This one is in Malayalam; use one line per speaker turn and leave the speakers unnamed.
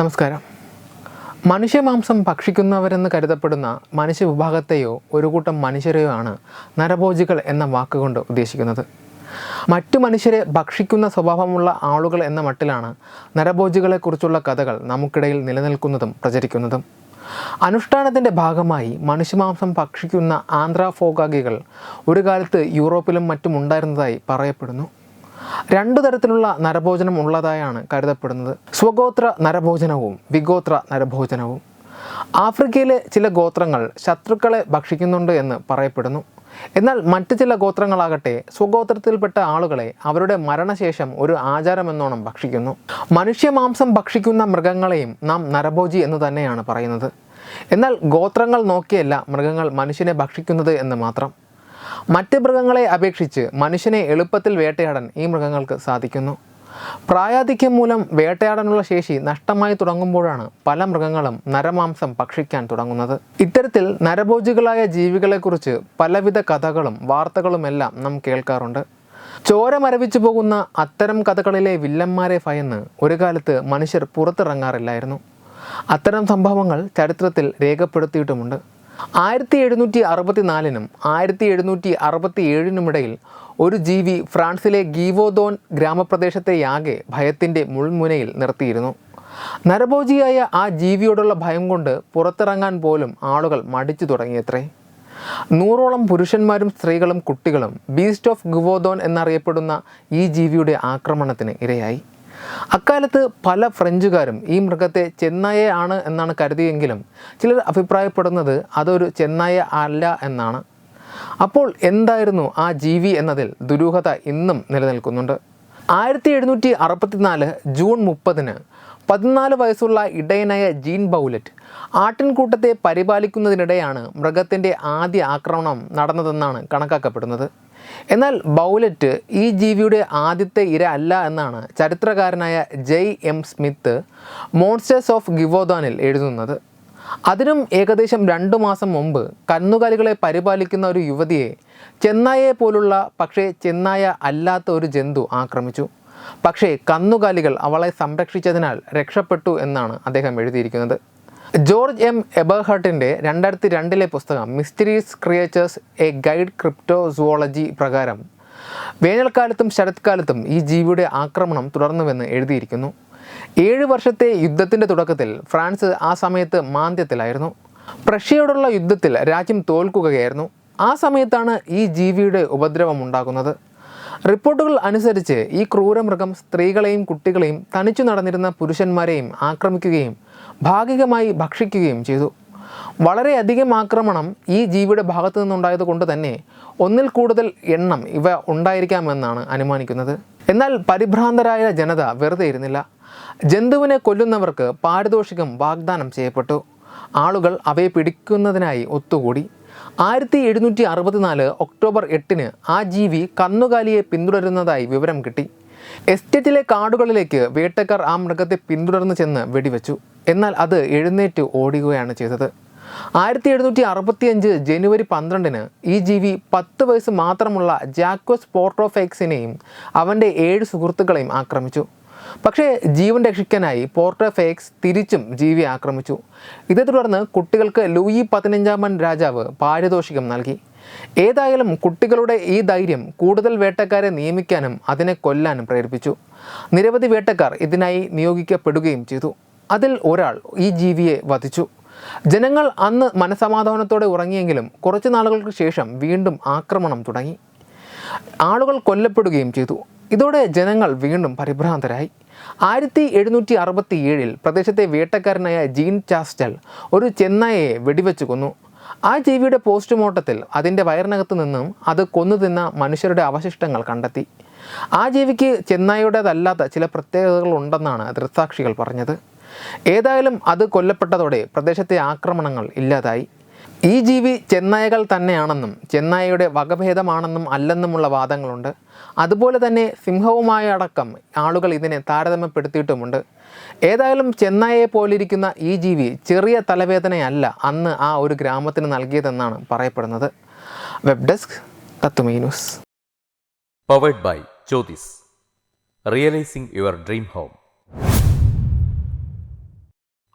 നമസ്കാരം. മനുഷ്യമാംസം ഭക്ഷിക്കുന്നവരെന്ന് കരുതപ്പെടുന്ന മനുഷ്യ വിഭാഗത്തെയോ ഒരു കൂട്ടം മനുഷ്യരെയോ ആണ് നരഭോജികൾ എന്ന വാക്കുകൊണ്ട് ഉദ്ദേശിക്കുന്നത്. മറ്റു മനുഷ്യരെ ഭക്ഷിക്കുന്ന സ്വഭാവമുള്ള ആളുകൾ എന്ന മട്ടിലാണ് നരഭോജികളെക്കുറിച്ചുള്ള കഥകൾ നമുക്കിടയിൽ നിലനിൽക്കുന്നതും പ്രചരിക്കുന്നതും. അനുഷ്ഠാനത്തിന്റെ ഭാഗമായി മനുഷ്യമാംസം ഭക്ഷിക്കുന്ന ആന്ധ്രാഫോഗാഗികൾ ഒരു കാലത്ത് യൂറോപ്പിലും മറ്റും ഉണ്ടായിരുന്നതായി പറയപ്പെടുന്നു. രണ്ടു തരത്തിലുള്ള നരഭോജനം ഉള്ളതായാണ് കരുതപ്പെടുന്നത്. സ്വഗോത്ര നരഭോജനവും വിഗോത്ര നരഭോജനവും. ആഫ്രിക്കയിലെ ചില ഗോത്രങ്ങൾ ശത്രുക്കളെ ഭക്ഷിക്കുന്നുണ്ട് എന്ന് പറയപ്പെടുന്നു. എന്നാൽ മറ്റ് ചില ഗോത്രങ്ങളാകട്ടെ സ്വഗോത്രത്തിൽപ്പെട്ട ആളുകളെ അവരുടെ മരണശേഷം ഒരു ആചാരമെന്നോണം ഭക്ഷിക്കുന്നു. മനുഷ്യമാംസം ഭക്ഷിക്കുന്ന മൃഗങ്ങളെയും നാം നരഭോജി എന്ന് തന്നെയാണ് പറയുന്നത്. എന്നാൽ ഗോത്രങ്ങൾ നോക്കിയല്ല മൃഗങ്ങൾ മനുഷ്യനെ ഭക്ഷിക്കുന്നത് എന്ന് മാത്രം. മറ്റ് മൃഗങ്ങളെ അപേക്ഷിച്ച് മനുഷ്യനെ എളുപ്പത്തിൽ വേട്ടയാടാൻ ഈ മൃഗങ്ങൾക്ക് സാധിക്കുന്നു. പ്രായാധിക്യം മൂലം വേട്ടയാടാനുള്ള ശേഷി നഷ്ടമായി തുടങ്ങുമ്പോഴാണ് പല മൃഗങ്ങളും നരമാംസം ഭക്ഷിക്കാൻ തുടങ്ങുന്നത്. ഇത്തരത്തിൽ നരഭോജികളായ ജീവികളെക്കുറിച്ച് പലവിധ കഥകളും വാർത്തകളുമെല്ലാം നാം കേൾക്കാറുണ്ട്. ചോര മരവിച്ചു പോകുന്ന അത്തരം കഥകളിലെ വില്ലന്മാരെ ഭയന്ന് ഒരു കാലത്ത് മനുഷ്യർ പുറത്തിറങ്ങാറില്ലായിരുന്നു. അത്തരം സംഭവങ്ങൾ ചരിത്രത്തിൽ രേഖപ്പെടുത്തിയിട്ടുമുണ്ട്. ആയിരത്തി എഴുന്നൂറ്റി അറുപത്തിനാലിനും ആയിരത്തി എഴുന്നൂറ്റി അറുപത്തി ഏഴിനുമിടയിൽ ഒരു ജീവി ഫ്രാൻസിലെ ഗീവോദോൻ ഗ്രാമപ്രദേശത്തെയാകെ ഭയത്തിന്റെ മുൾമുനയിൽ നിർത്തിയിരുന്നു. നരഭോജിയായ ആ ജീവിയോടുള്ള ഭയം കൊണ്ട് പുറത്തിറങ്ങാൻ പോലും ആളുകൾ മടിച്ചു തുടങ്ങിയത്രേ. നൂറോളം പുരുഷന്മാരും സ്ത്രീകളും കുട്ടികളും ബീസ്റ്റ് ഓഫ് ഗുവോദോൻ എന്നറിയപ്പെടുന്ന ഈ ജീവിയുടെ ആക്രമണത്തിന് ഇരയായി. അക്കാലത്ത് പല ഫ്രഞ്ചുകാരും ഈ മൃഗത്തെ ചെന്നായ ആണ് എന്നാണ് കരുതിയെങ്കിലും ചിലർ അഭിപ്രായപ്പെടുന്നത് അതൊരു ചെന്നായ അല്ല എന്നാണ്. അപ്പോൾ എന്തായിരുന്നു ആ ജീവി എന്നതിൽ ദുരൂഹത ഇന്നും നിലനിൽക്കുന്നുണ്ട്. ആയിരത്തി എഴുന്നൂറ്റി അറുപത്തിനാല് ജൂൺ മുപ്പതിന് പതിനാല് വയസ്സുള്ള ഇടയനായ ജീൻ ബൗലറ്റ് ആട്ടിൻകൂട്ടത്തെ പരിപാലിക്കുന്നതിനിടെയാണ് മൃഗത്തിന്റെ ആദ്യ ആക്രമണം നടന്നതെന്നാണ് കണക്കാക്കപ്പെടുന്നത്. എന്നാൽ ബൗലറ്റ് ഈ ജീവിയുടെ ആദ്യത്തെ ഇര അല്ല എന്നാണ് ചരിത്രകാരനായ Jay M Smith Monsters of ഗിവോദാനിൽ എഴുതുന്നത്. അതിനും ഏകദേശം രണ്ടു മാസം മുമ്പ് കന്നുകാലികളെ പരിപാലിക്കുന്ന ഒരു യുവതിയെ ചെന്നായെ പോലുള്ള പക്ഷേ ചെന്നായ അല്ലാത്ത ഒരു ജന്തു ആക്രമിച്ചു. പക്ഷേ കന്നുകാലികൾ അവളെ സംരക്ഷിച്ചതിനാൽ രക്ഷപ്പെട്ടു എന്നാണ് അദ്ദേഹം എഴുതിയിരിക്കുന്നത്. ജോർജ് എം എബർഹർട്ടിന്റെ രണ്ടായിരത്തി രണ്ടിലെ പുസ്തകം mysterious creatures a guide cryptozoology പ്രകാരം വേനൽക്കാലത്തും ശരത്കാലത്തും ഈ ജീവിയുടെ ആക്രമണം തുടർന്നുവെന്ന് എഴുതിയിരിക്കുന്നു. ഏഴ് വർഷത്തെ യുദ്ധത്തിന്റെ തുടക്കത്തിൽ ഫ്രാൻസ് ആ സമയത്ത് മാന്ദ്യത്തിലായിരുന്നു. പ്രഷ്യയോടുള്ള യുദ്ധത്തിൽ രാജ്യം തോൽക്കുകയായിരുന്നു. ആ സമയത്താണ് ഈ ജീവിയുടെ ഉപദ്രവം ഉണ്ടാകുന്നത്. റിപ്പോർട്ടുകൾ അനുസരിച്ച് ഈ ക്രൂരമൃഗം സ്ത്രീകളെയും കുട്ടികളെയും തനിച്ചു നടന്നിരുന്ന പുരുഷന്മാരെയും ആക്രമിക്കുകയും ഭാഗികമായി ഭക്ഷിക്കുകയും ചെയ്തു. വളരെയധികം ആക്രമണം ഈ ജീവിയുടെ ഭാഗത്തു നിന്നുണ്ടായത് കൊണ്ട് തന്നെ ഒന്നിൽ കൂടുതൽ എണ്ണം ഇവ ഉണ്ടായിരിക്കാമെന്നാണ് അനുമാനിക്കുന്നത്. എന്നാൽ പരിഭ്രാന്തരായ ജനത വെറുതെ ഇരുന്നില്ല. ജന്തുവിനെ കൊല്ലുന്നവർക്ക് പാരിതോഷികം വാഗ്ദാനം ചെയ്യപ്പെട്ടു. ആളുകൾ അവയെ പിടിക്കുന്നതിനായി ഒത്തുകൂടി. ആയിരത്തി എഴുന്നൂറ്റി അറുപത്തിനാല് ഒക്ടോബർ എട്ടിന് ആ ജീവി കന്നുകാലിയെ പിന്തുടരുന്നതായി വിവരം കിട്ടി. എസ്റ്റേറ്റിലെ കാടുകളിലേക്ക് വേട്ടക്കാർ ആ മൃഗത്തെ പിന്തുടർന്ന് ചെന്ന് വെടിവെച്ചു. എന്നാൽ അത് എഴുന്നേറ്റ് ഓടുകയാണ് ചെയ്തത്. ആയിരത്തി എഴുന്നൂറ്റി അറുപത്തി അഞ്ച് ജനുവരി പന്ത്രണ്ടിന് ഈ ജീവി പത്ത് വയസ്സ് മാത്രമുള്ള ജാക്കോസ് പോർട്ടോഫേക്സിനെയും അവന്റെ ഏഴ് സുഹൃത്തുക്കളെയും ആക്രമിച്ചു. പക്ഷേ ജീവൻ രക്ഷിക്കാനായി പോർട്ടോഫേക്സ് തിരിച്ചും ജീവി ആക്രമിച്ചു. ഇതേ തുടർന്ന് കുട്ടികൾക്ക് ലൂയി പതിനഞ്ചാമൻ രാജാവ് പാരിതോഷികം നൽകി. ഏതായാലും കുട്ടികളുടെ ഈ ധൈര്യം കൂടുതൽ വേട്ടക്കാരെ നിയമിക്കാനും അതിനെ കൊല്ലാനും പ്രേരിപ്പിച്ചു. നിരവധി വേട്ടക്കാർ ഇതിനായി നിയോഗിക്കപ്പെടുകയും ചെയ്തു. അതിൽ ഒരാൾ ഈ ജീവിയെ വധിച്ചു. ജനങ്ങൾ അന്ന് മനസമാധാനത്തോടെ ഉറങ്ങിയെങ്കിലും കുറച്ച് നാളുകൾക്ക് ശേഷം വീണ്ടും ആക്രമണം തുടങ്ങി. ആളുകൾ കൊല്ലപ്പെടുകയും ചെയ്തു. ഇതോടെ ജനങ്ങൾ വീണ്ടും പരിഭ്രാന്തരായി. ആയിരത്തി എഴുന്നൂറ്റി അറുപത്തി ഏഴിൽ പ്രദേശത്തെ വേട്ടക്കാരനായ ജീൻ ചാസ്റ്റൽ ഒരു ചെന്നായയെ വെടിവെച്ച് കൊന്നു. ആ ജീവിയുടെ പോസ്റ്റ്മോർട്ടത്തിൽ അതിന്റെ വയറിനകത്ത് നിന്നും അത് കൊന്നു തിന്ന മനുഷ്യരുടെ അവശിഷ്ടങ്ങൾ കണ്ടെത്തി. ആ ജീവിക്ക് ചെന്നായയുടേതല്ലാത്ത ചില പ്രത്യേകതകൾ ഉണ്ടെന്നാണ് ദൃക്സാക്ഷികൾ പറഞ്ഞത്. ഏതായാലും അത് കൊല്ലപ്പെട്ടതോടെ പ്രദേശത്തെ ആക്രമണങ്ങൾ ഇല്ലാതായി. ഈ ജീവി ചെന്നായകൾ തന്നെയാണെന്നും ചെന്നായയുടെ വകഭേദമാണെന്നും അല്ലെന്നുമുള്ള വാദങ്ങളുണ്ട്. അതുപോലെ തന്നെ സിംഹവുമായ അടക്കം ആളുകൾ ഇതിനെ താരതമ്യപ്പെടുത്തിയിട്ടുമുണ്ട്. ഏതായാലും ചെന്നായയെ പോലിരിക്കുന്ന ഈ ജീവി ചെറിയ തലവേദനയല്ല അന്ന് ആ ഒരു ഗ്രാമത്തിന് നൽകിയതെന്നാണ് പറയപ്പെടുന്നത്. Web desk Thathumee news
powered by Jyothis realising your dream home